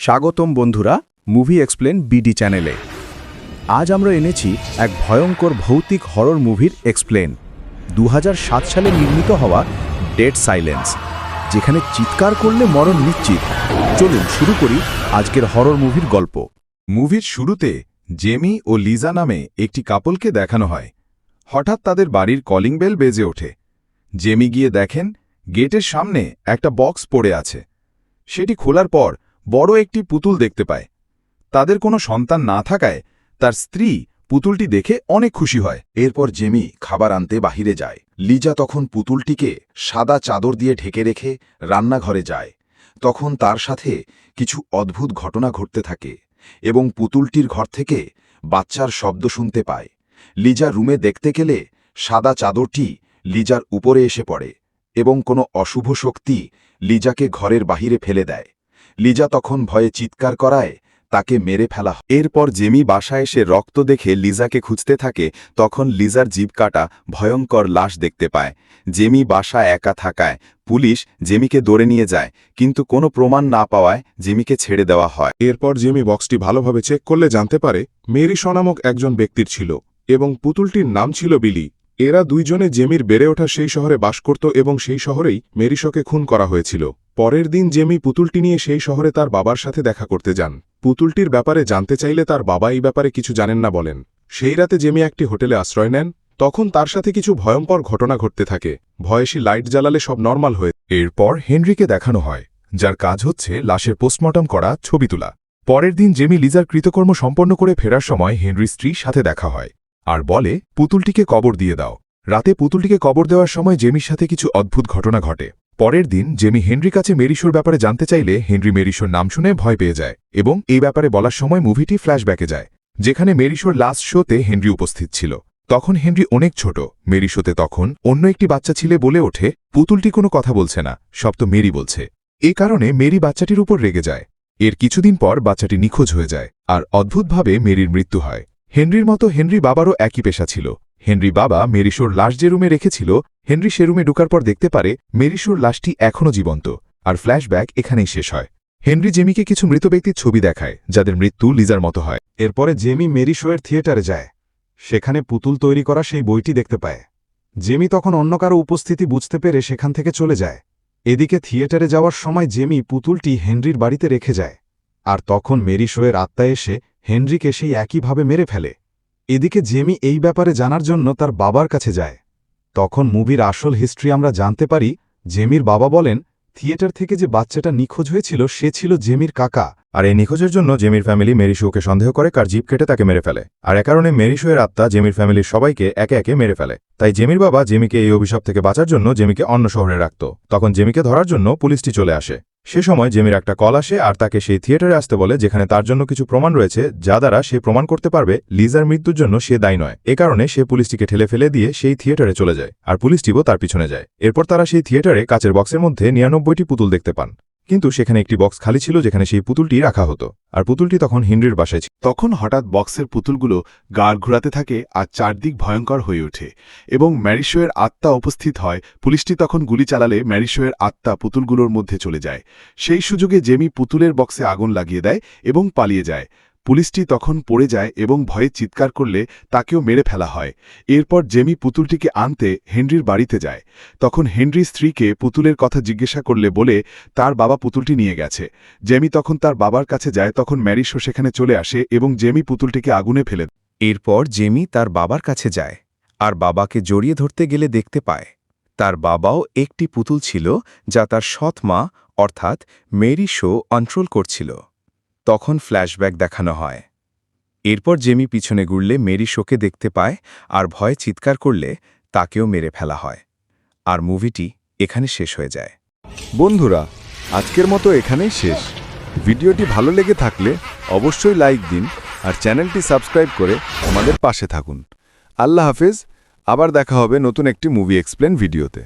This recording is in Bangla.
স্বাগতম বন্ধুরা মুভি এক্সপ্লেন বিডি চ্যানেলে। আজ আমরা এনেছি এক ভয়ঙ্কর ভৌতিক হরর মুভির এক্সপ্লেন। দুহাজার সাত সালে নির্মিত হওয়া ডেড সাইলেন্স, যেখানে চিৎকার করলে মরণ নিশ্চিত। চলুন শুরু করি আজকের হরর মুভির গল্প। মুভির শুরুতে জেমি ও লিজা নামে একটি কাপলকে দেখানো হয়। হঠাৎ তাদের বাড়ির কলিং বেল বেজে ওঠে। জেমি গিয়ে দেখেন, গেটের সামনে একটা বক্স পড়ে আছে। সেটি খোলার পর বড় একটি পুতুল দেখতে পায়। তাদের কোনো সন্তান না থাকায় তার স্ত্রী পুতুলটি দেখে অনেক খুশি হয়। এরপর জেমি খাবার আনতে বাহিরে যায়। লিজা তখন পুতুলটিকে সাদা চাদর দিয়ে ঢেকে রেখে রান্নাঘরে যায়। তখন তার সাথে কিছু অদ্ভুত ঘটনা ঘটতে থাকে এবং পুতুলটির ঘর থেকে বাচ্চার শব্দ শুনতে পায়। লিজা রুমে দেখতে গেলে সাদা চাদরটি লিজার উপরে এসে পড়ে এবং কোনো অশুভ শক্তি লিজাকে ঘরের বাহিরে ফেলে দেয়। লিজা তখন ভয়ে চিৎকার করায়, তাকে মেরে ফেলা হয়। এরপর জেমি বাসায় এসে রক্ত দেখে লিজাকে খুঁজতে থাকে, তখন লিজার জিভ কাটা, ভয়ঙ্কর লাশ দেখতে পায়। জেমি বাসা একা থাকায়, পুলিশ জেমিকে দৌড়ে নিয়ে যায়, কিন্তু কোনো প্রমাণ না পাওয়ায় জেমিকে ছেড়ে দেওয়া হয়। এরপর জেমি বক্সটি ভালোভাবে চেক করলে জানতে পারে, মেরি নামক একজন ব্যক্তির ছিল, এবং পুতুলটির নাম ছিল বিলি। এরা দুইজনে জেমির বেড়ে ওঠা সেই শহরে বাস করত এবং সেই শহরেই মেরিশকে খুন করা হয়েছিল। পরের দিন জেমি পুতুলটি নিয়ে সেই শহরে তার বাবার সাথে দেখা করতে যান। পুতুলটির ব্যাপারে জানতে চাইলে তার বাবা এই ব্যাপারে কিছু জানেন না বলেন। সেই রাতে জেমি একটি হোটেলে আশ্রয় নেন, তখন তার সাথে কিছু ভয়ঙ্কর ঘটনা ঘটতে থাকে। ভয়েসী লাইট জ্বালালে সব নর্মাল হয়ে এরপর হেনরিকে দেখানো হয়, যার কাজ হচ্ছে লাশের পোস্টমর্টম করা, ছবি তোলা। পরের দিন জেমি লিজার কৃতকর্ম সম্পন্ন করে ফেরার সময় হেনরি স্ত্রীর সাথে দেখা হয় আর বলে, পুতুলটিকে কবর দিয়ে দাও। রাতে পুতুলটিকে কবর দেওয়ার সময় জেমির সাথে কিছু অদ্ভুত ঘটনা ঘটে। পরের দিন জেমি হেনরি কাছে মেরিশোর ব্যাপারে জানতে চাইলে হেনরি মেরিশোর নাম শুনে ভয় পেয়ে যায় এবং এই ব্যাপারে বলার সময় মুভিটি ফ্ল্যাশব্যাকে যায়, যেখানে মেরিশোর লাস্ট শোতে হেনরি উপস্থিত ছিল। তখন হেনরি অনেক ছোট মেরি শোতে তখন অন্য একটি বাচ্চা ছিলে বলে ওঠে, পুতুলটি কোনো কথা বলছে না, সব তো মেরি বলছে। এ কারণে মেরি বাচ্চাটির উপর রেগে যায়। এর কিছুদিন পর বাচ্চাটি নিখোঁজ হয়ে যায়, আর অদ্ভুতভাবে মেরির মৃত্যু হয়। হেনরির মতো হেনরি বাবারও একই পেশা ছিল। হেনরি বাবা মেরিশোর লাশ যে রুমে রেখেছিল, হেনরি সে রুমে ঢুকার পর দেখতে পারে মেরিশোর লাশটি এখনও জীবন্ত, আর ফ্ল্যাশব্যাক এখানেই শেষ হয়। হেনরি জেমিকে কিছু মৃত ব্যক্তির ছবি দেখায়, যাদের মৃত্যু লিজার মতো হয়। এরপরে জেমি মেরি শোয়ের থিয়েটারে যায়। সেখানে পুতুল তৈরি করা সেই বইটি দেখতে পায়। জেমি তখন অন্য কারও উপস্থিতি বুঝতে পেরে সেখান থেকে চলে যায়। এদিকে থিয়েটারে যাওয়ার সময় জেমি পুতুলটি হেনরির বাড়িতে রেখে যায়। আর তখন মেরি শোয়ের আত্মা এসে হেনরিকে সেই একইভাবে মেরে ফেলে। এদিকে জেমি এই ব্যাপারে জানার জন্য তার বাবার কাছে যায়। তখন মুভির আসল হিস্ট্রি আমরা জানতে পারি, জেমির বাবা বলেন, থিয়েটার থেকে যে বাচ্চাটা নিখোঁজ হয়েছিল, সে ছিল জেমির কাকা। আর এই নিখোঁজের জন্য জেমির ফ্যামিলি মেরিশোকে সন্দেহ করে কার জিপ কেটে তাকে মেরে ফেলে। আর এ কারণে মেরিশোয়ের আত্মা জেমির ফ্যামিলির সবাইকে একে একে মেরে ফেলে। তাই জেমির বাবা জেমিকে এই অভিশাপ থেকে বাঁচার জন্য জেমিকে অন্য শহরে রাখত। তখন জেমিকে ধরার জন্য পুলিশটি চলে আসে। সে সময় জেমির একটা কল আসে আর তাকে সেই থিয়েটারে আসতে বলে যেখানে তার জন্য কিছু প্রমাণ রয়েছে, যা দ্বারা সে প্রমাণ করতে পারবে লিজার মৃত্যুর জন্য সে দায়ী নয়। এ কারণে সে পুলিশটিকে ঠেলে ফেলে দিয়ে সেই থিয়েটারে চলে যায়, আর পুলিশটিও তার পিছনে যায়। এরপর তারা সেই থিয়েটারে কাচের বক্সের মধ্যে নিরানব্বইটি পুতুল দেখতে পান। কিন্তু সেখানে একটি বক্স খালি ছিল যেখানে সেই পুতুলটি রাখা হতো। আর পুতুলটি তখন হেনরির বাসায় ছিল। তখন হঠাৎ বক্সের পুতুলগুলো গাড় ঘুরাতে থাকে আর চারদিক ভয়ঙ্কর হয়ে ওঠে এবং ম্যারিশোয়ের আত্মা উপস্থিত হয়। পুলিশটি তখন গুলি চালালে ম্যারিশোয়ের আত্মা পুতুলগুলোর মধ্যে চলে যায়। সেই সুযোগে জেমি পুতুলের বক্সে আগুন লাগিয়ে দেয় এবং পালিয়ে যায়। পুলিশটি তখন পড়ে যায় এবং ভয়ে চিৎকার করলে তাকেও মেরে ফেলা হয়। এরপর জেমি পুতুলটিকে আনতে হেনরির বাড়িতে যায়। তখন হেনরি স্ত্রীকে পুতুলের কথা জিজ্ঞাসা করলে বলে, তার বাবা পুতুলটি নিয়ে গেছে। জেমি তখন তার বাবার কাছে যায়, তখন ম্যারিশো সেখানে চলে আসে এবং জেমি পুতুলটিকে আগুনে ফেলে এরপর জেমি তার বাবার কাছে যায় আর বাবাকে জড়িয়ে ধরতে গেলে দেখতে পায়, তার বাবাও একটি পুতুল ছিল যা তার সৎ মা, অর্থাৎ মেরি শো কন্ট্রোল করছিল। তখন ফ্ল্যাশব্যাক দেখানো হয়। এরপর জেমি পিছনে ঘুরলে মেরি শোকে দেখতে পায় আর ভয়ে চিৎকার করলে তাকেও মেরে ফেলা হয়। আর মুভিটি এখানে শেষ হয়ে যায়। বন্ধুরা, আজকের মতো এখানেই শেষ। ভিডিওটি ভালো লেগে থাকলে অবশ্যই লাইক দিন আর চ্যানেলটি সাবস্ক্রাইব করে আমাদের পাশে থাকুন। আল্লাহ হাফেজ, আবার দেখা হবে নতুন একটি মুভি এক্সপ্লেন ভিডিওতে।